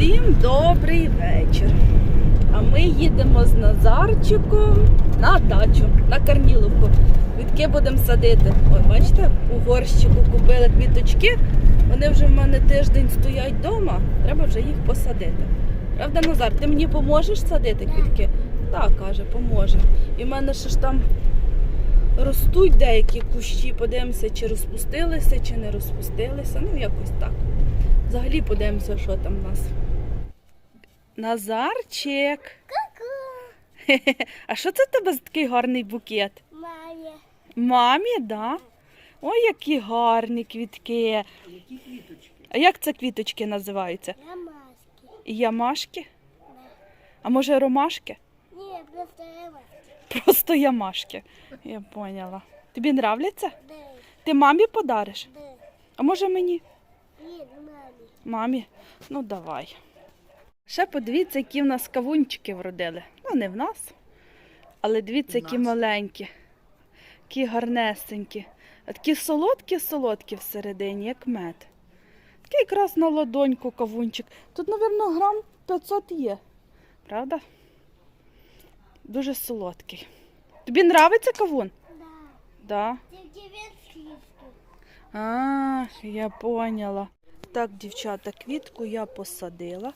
Всім добрий вечір. А ми їдемо з Назарчиком на дачу, на Карніловку. Квітки будемо садити. Ой, бачите, у горщику купили квіточки. Вони вже в мене тиждень стоять вдома. Треба вже їх посадити. Правда, Назар, ти мені поможеш садити квітки? Так, каже, поможе. І в мене ще ж там ростуть деякі кущі. Подивимося, чи розпустилися, чи не розпустилися. Ну, якось так. Взагалі подивимося, що там в нас. Назарчик. Хе-хе. А що це в тебе за такий гарний букет? Мамі. Мамі, да? Ой, які гарні квітки. Які квіточки? А як це квіточки називаються? Я маски. Ямашки? А може ромашки? Ні, просто я маски. Просто ямашки. Я поняла. Тобі нравляться? Де? Ти мамі подариш? Де? А може мені? Ні, мамі. Мамі? Ну давай. Ще подивіться, які в нас кавунчики вродили. Ну, не в нас. Але дивіться, які маленькі, які гарнесенькі. А такі солодкі-солодкі всередині, як мед. Такий якраз на ладоньку кавунчик. Тут, мабуть, грам 500 є. Правда? Дуже солодкий. Тобі нравиться кавун? Да. Да. Тільки він слізкий. А, я поняла. Так, дівчата, квітку я посадила.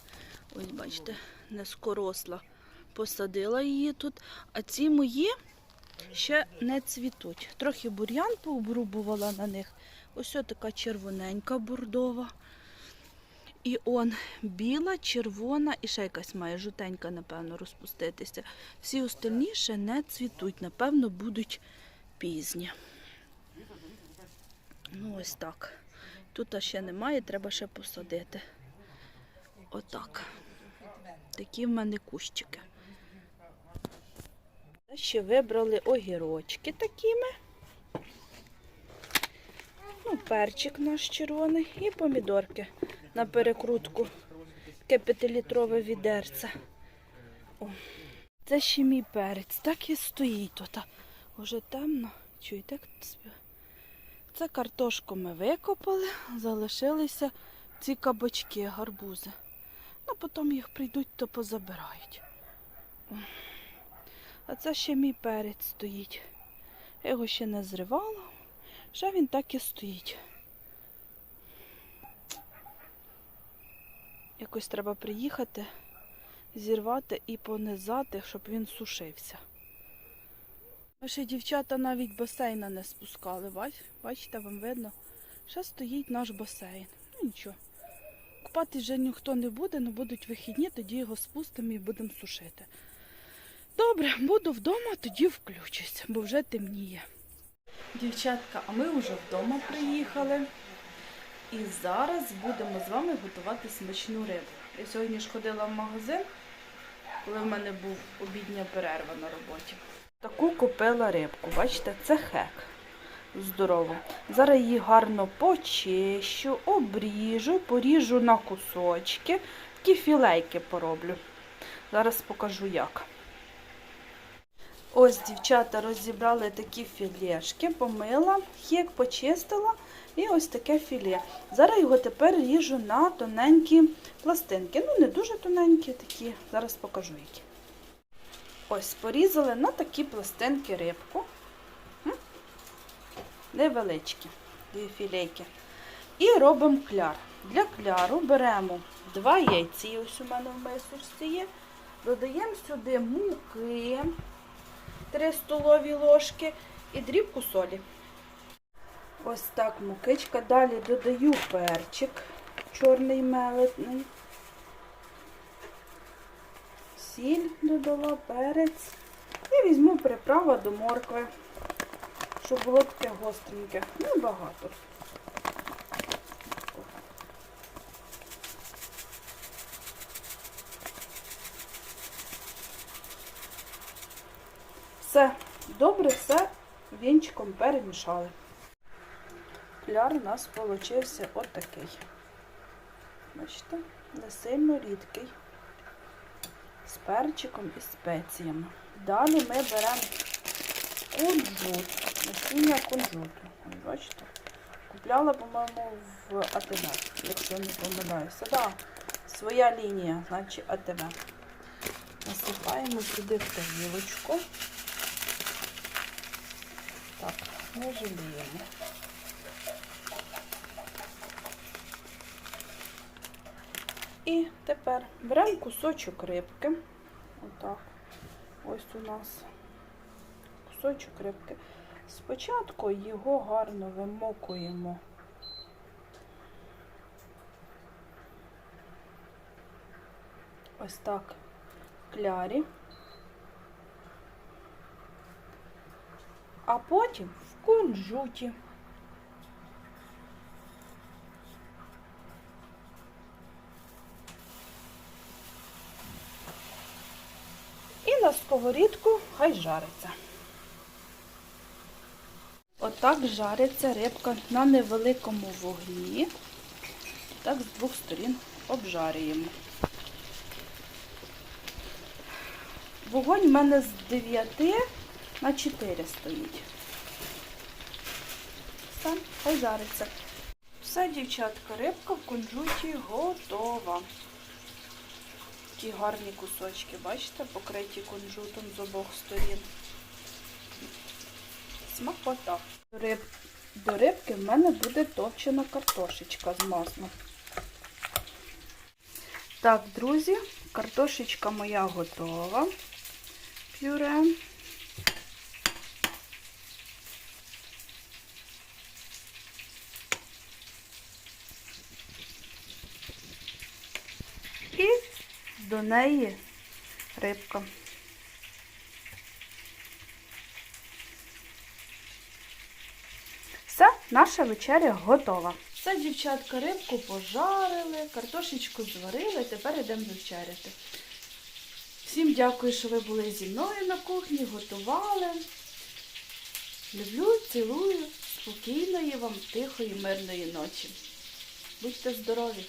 Ось, бачите, нескоросла. Посадила її тут. А ці мої ще не цвітуть. Трохи бур'ян пообрубувала на них. Ось така червоненька бордова. І он біла, червона і ще якась має жовтенька, напевно, розпуститися. Всі остальні ще не цвітуть, напевно, будуть пізні. Ну, ось так. Тут ще немає, треба ще посадити. Отак. Такі в мене кущики. Ще вибрали огірочки такими. Ну, перчик наш червоний і помідорки на перекрутку. Таке п'ятилітрове відерце. О. Це ще мій перець. Так і стоїть тут. Уже темно. Чуєте, як? Це картошку ми викопали, залишилися ці кабачки, гарбузи. Ну, потім їх прийдуть, то позабирають. А це ще мій перець стоїть. Я його ще не зривала, ще він так і стоїть. Якось треба приїхати, зірвати і понизати, щоб він сушився. Наші дівчата навіть басейна не спускали. Бачите, вам видно? Ще стоїть наш басейн. Ну нічого. Купати вже ніхто не буде, але будуть вихідні, тоді його спустимо і будемо сушити. Добре, буду вдома, тоді включусь, бо вже темніє. Дівчатка, а ми вже вдома приїхали. І зараз будемо з вами готувати смачну рибу. Я сьогодні ж ходила в магазин, коли в мене був обідня перерва на роботі. Таку купила рибку, бачите, це хек. Здорово. Зараз її гарно почищу, обріжу, поріжу на кусочки, такі філейки пороблю. Зараз покажу як. Ось, дівчата, розібрали такі філешки, помила, хек почистила і ось таке філе. Зараз його тепер ріжу на тоненькі пластинки. Ну, не дуже тоненькі такі, зараз покажу які. Ось, порізали на такі пластинки рибку. Невеличкі, дві філейки. І робимо кляр. Для кляру беремо два яйці, ось у мене в мисочці є. Додаємо сюди муки, 3 столові ложки і дрібку солі. Ось так мукичка. Далі додаю перчик чорний мелетний. Сіль додала, перець. І візьму приправа до моркви, щоб було таке гостреньке. Небагато. Все, добре, все вінчиком перемішали. Кляр у нас получився отакий. Бачите, не сильно рідкий. З перчиком і спеціями. Далі ми беремо кунжут, насіння кунжуту. Бачите? Купляла, по-моєму, в АТБ, якщо не помиляюся. Да, Своя лінія, значить АТВ. Насипаємо сюди в тарілочку. Так, не жаліємо. І тепер беремо кусочок рибки. Отак. Ось у нас кусочок рибки. Спочатку його гарно вимокуємо. Ось так клярі. А потім в кунжуті. І на сковорідку хай жариться. Отак жариться рибка на невеликому вогні. Так з двох сторін обжарюємо. Вогонь в мене з 9 на 4 стоїть. Все, хай жариться. Все, дівчатка, рибка в кунжуті готова. Такі гарні кусочки, бачите, покриті кунжутом з обох сторін. Смакота. До, риб... До рибки в мене буде товчена картошечка з маслом. Так, друзі, картошечка моя готова. Пюре. І до неї рибка. Все, наша вечеря готова. Все, дівчатка, рибку пожарили, картошечку зварили, тепер йдемо вечеряти. Всім дякую, що ви були зі мною на кухні, готували. Люблю, цілую, спокійної вам, тихої, мирної ночі. Будьте здорові!